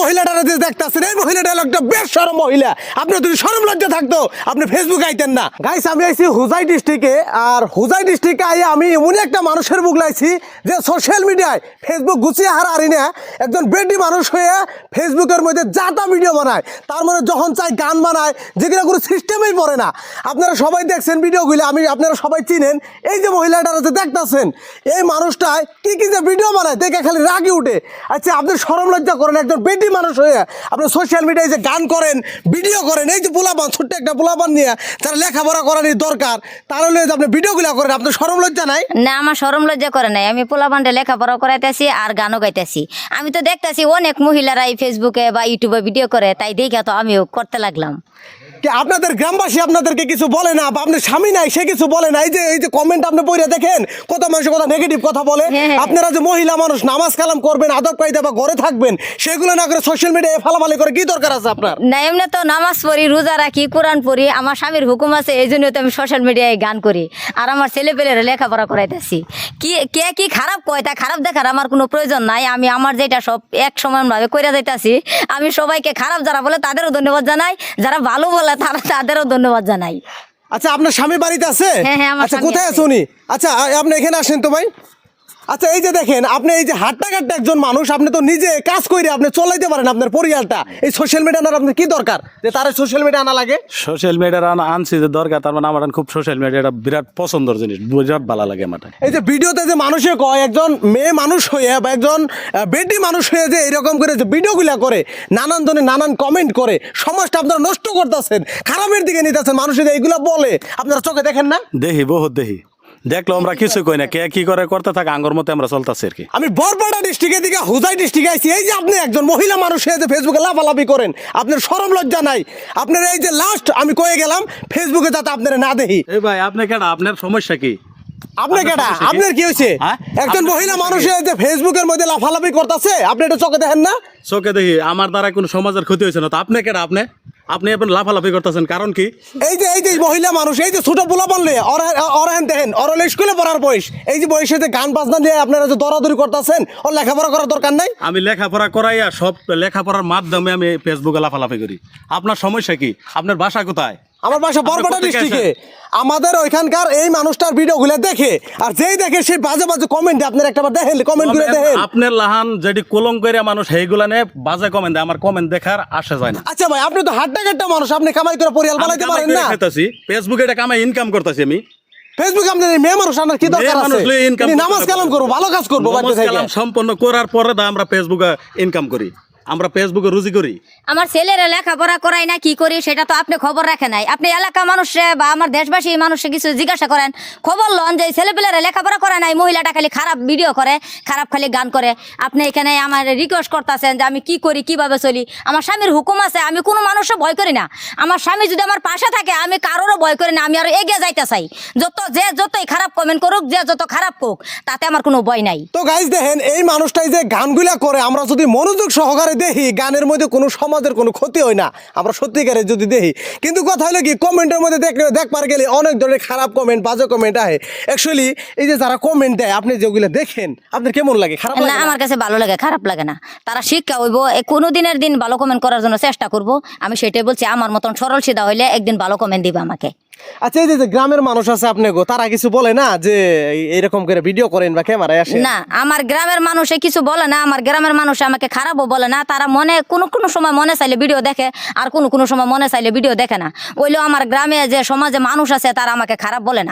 মহিলাটা হুজাই আমি এমন একটা মানুষের লাইছি যে সোশ্যাল মিডিয়ায় ফেসবুক গুছিয়ে হার একজন মানুষ হয়ে ফেসবুকের মধ্যে যাতা ভিডিও বানায়। তার মানে যখন চাই গান বানায় যেগুলো কোনো সিস্টেমেই পড়ে না। আপনারা সবাই দেখছেন ভিডিওগুলো আমি, আপনারা সবাই চিনেন। এই যে মহিলাটারা যে দেখতাছেন, এই মানুষটায় কি কি যে ভিডিও বানায়, দেখে খালি রাগি উঠে। আচ্ছা আপনি সরম লজ্জা করেন, একজন বেটি মানুষ হয়ে আপনি সোশ্যাল মিডিয়ায় যে গান করেন ভিডিও করেন, এই যে পোলাপান, ছোট্ট একটা পোলাপান নিয়ে তার লেখাপড়া করারই দরকার তাহলে হলে আপনি ভিডিওগুলো করেন, আপনার সরম লজ্জা নাই? না, আমার সরম লজ্জা করে নাই। আমি পোলাপানটা লেখাপড়া করাইতেছি আর গানও গাইতেছি। আমি তো দেখতেছি অনেক মহিলারা এই ফেসবুকে বা ইউটিউবে ভিডিও করে, তাই দেখে তো আমিও করতে লাগলাম। আপনাদের গ্রামবাসী আপনাদেরকে কিছু বলে না বা আপনার স্বামী নাই সে কিছু বলে না। এই যে এই যে কমেন্ট আপনি পড়ে দেখেন কত মানুষ কথা নেগেটিভ কথা বলে। হ্যাঁ, হ্যাঁ। আপনারা যে মহিলা মানুষ নামাজ কালাম করবেন আদব কায়দা বা ঘরে থাকবেন সেগুলো না করে সোশ্যাল মিডিয়ায় ফালাফালি করে কি দরকার আছে আপনার? না এমনি তো নামাজ পড়ি রোজা রাখি কোরআন পড়ি আমার স্বামীর হুকুম আছে এই জন্য তো আমি সোশ্যাল মিডিয়ায় গান করি। আর আমার ছেলে পেলেরা লেখাপড়া করাইতেছি। কি কে কি খারাপ কয় তা খারাপ দেখার আমার কোনো প্রয়োজন নাই। আমি আমার যেটা সব এক সমানভাবে করে যাইতাছি আমি সবাইকে খারাপ যারা বলে তাদেরও ধন্যবাদ জানাই যারা ভালো বলে তারা তাদেরও ধন্যবাদ জানাই। আচ্ছা আপনার স্বামীর বাড়িতে আছে? হ্যাঁ, হ্যাঁ, আমার আচ্ছা স্বামী কোথায় আছে। আছে উনি? আচ্ছা আ- আপনি এখানে আসেন তো ভাই। আচ্ছা এই যে দেখেন আপনি এই যে হাট্টা কাট্টা একজন মানুষ আপনি তো নিজে কাজ করে আপনি চলাইতে পারেন আপনার পরিবারটা এই সোশ্যাল মিডিয়া আনার আপনার কি দরকার? যে তার সোশ্যাল মিডিয়া আনা লাগে? সোশ্যাল মিডিয়ার আনছি যে দরকার তার মানে আমার খুব সোশ্যাল মিডিয়াটা বিরাট পছন্দের জিনিস বিরাট ভালো লাগে আমার। এই যে ভিডিওতে যে মানুষে কয় একজন মেয়ে মানুষ হয়ে বা একজন বেটি মানুষ হয়ে যে এরকম করে যে ভিডিওগুলা করে নানান ধরনের নানান কমেন্ট করে সমাজটা আপনারা নষ্ট করতেছেন খারাপের দিকে নিতেছেন মানুষের যে এইগুলা বলে আপনারা চোখে দেখেন না? দেখি বহুত দেখি। দেখল আমরা কিছু কই না। কে কি করে করতে থাকে আঙ্গর মতে আমরা চলতেছি আর কি। আমি বরপাড়া ডিস্ট্রিক্টের দিকে হুজাই ডিস্ট্রিক্টে আইছি। এই যে আপনি একজন মহিলা মানুষ হয়ে যে ফেসবুকে লাফালাফি করেন আপনার সরম লজ্জা নাই। আপনার এই যে লাস্ট আমি কয়ে গেলাম ফেসবুকে যাতে আপনারা না দেখি। এই ভাই আপনি কেন আপনার সমস্যা কি? আপনি কেটা? আপনার কি হয়েছে? হ্যাঁ? একজন মহিলা মানুষ? হয়ে যে ফেসবুকের মধ্যে লাফালাফি করতেছে আপনি এটা চোখে দেখেন না? চোখে দেখি আমার দ্বারা কোনো সমাজের ক্ষতি হয়েছে না। তো আপনি কেন আপনি? আপনি এখন লাফালাফি করতেছেন কারণ কি? এই যে এই যে মহিলা মানুষ এই যে ছোট পোলা বললে অরহেন দেখেন ওর হলো স্কুলে পড়ার বয়স। এই যে বয়সে যে গান বাজনা নিয়ে আপনারা যে দরাদরি করতেছেন ওর লেখাপড়া করার দরকার নাই? আমি লেখাপড়া করাইয়া সব লেখাপড়ার মাধ্যমে আমি ফেসবুকে লাফালাফি করি। আপনার সমস্যা কি? আপনার বাসা কোথায়? আমার বাসা বরপাটা ডিস্ট্রিক্টে আমাদের ওইখানকার এই মানুষটার ভিডিওগুলো দেখে আর যেই দেখে সেই বাজে বাজে কমেন্ট আপনার একটা বার দেখেন কমেন্ট করে দেখেন। আপনার লাহান যেটি কলম করে মানুষ সেইগুলা নে বাজে কমেন্ট দেয় আমার কমেন্ট দেখার আসে যায় না। আচ্ছা ভাই আপনি তো হাট্টা কাট্টা মানুষ আপনি কামাই করে পরিয়াল বানাইতে পারেন না। ফেসবুকে এটা কামাই ইনকাম করতেছি আমি। ফেসবুকে আপনার এই মেয়ে মানুষ আপনার কি দরকার আছে? নামাজ। কালাম করব ভালো কাজ করব বাড়িতে কালাম সম্পন্ন করার পরে আমরা ফেসবুকে ইনকাম করি। আমরা ফেসবুকে রুজি করি। আমার ছেলেরা লেখাপড়া করাই না কি করি সেটা তো আপনি খবর রাখেন নাই। আপনি এলাকা মানুষে বা আমার দেশবাসী মানুষে কিছু জিজ্ঞাসা করেন খবর লন যে ছেলেপেলেরা লেখাপড়া করে নাই মহিলাটা খালি খারাপ ভিডিও করে খারাপ খালি গান করে। আপনি এখানে আমার রিকোয়েস্ট করতেছেন যে আমি কি করি কীভাবে চলি? আমার স্বামীর হুকুম আছে আমি কোনো মানুষও ভয় করি না। আমার স্বামী যদি আমার পাশে থাকে আমি কারোরও ভয় করি না আমি আরও এগিয়ে যাইতে চাই। যত যে যতই খারাপ কমেন্ট করুক যে যত খারাপ হোক তাতে আমার কোনো ভয় নাই। তো গাইজ দেখেন এই মানুষটাই যে গানগুলা করে আমরা যদি মনোযোগ সহকারে দেখি গানের মধ্যে কোনো সমাজের কোনো ক্ষতি হয় না। আমরা সত্যিকারে যদি দেখি কিন্তু কথা হলো কি কমেন্টের মধ্যে দেখ দেখবার গেলে অনেক ধরনের খারাপ কমেন্ট বাজে কমেন্ট আহে। অ্যাকচুয়ালি এই যে যারা কমেন্ট দেয় আপনি যেগুলো দেখেন আপনার কেমন লাগে? খারাপ না লাগে আমার কাছে ভালো লাগে খারাপ লাগে না। তারা শিক্ষা হইব কোনো দিনের দিন ভালো কমেন্ট করার জন্য চেষ্টা করব। আমি সেটাই বলছি আমার মতন সরল সিধা হইলে একদিন ভালো কমেন্ট দিবে আমাকে। আচ্ছা এই যে গ্রামের মানুষ আছে আপনি গো, তারা কিছু বলে না যে এরকম করে ভিডিও করেন বা ক্যামেরায় আসেন? না, আমার গ্রামের মানুষে কিছু বলে না, আমার গ্রামের মানুষ আমাকে খারাপও বলে না, তারা মনে, কোনো কোনো সময় মনে চাইলে ভিডিও দেখে, আর কোনো কোনো সময় মনে চাইলে ভিডিও দেখে না। ওইলেও আমার গ্রামে যে সমাজে মানুষ আছে, তারা আমাকে খারাপ বলে না।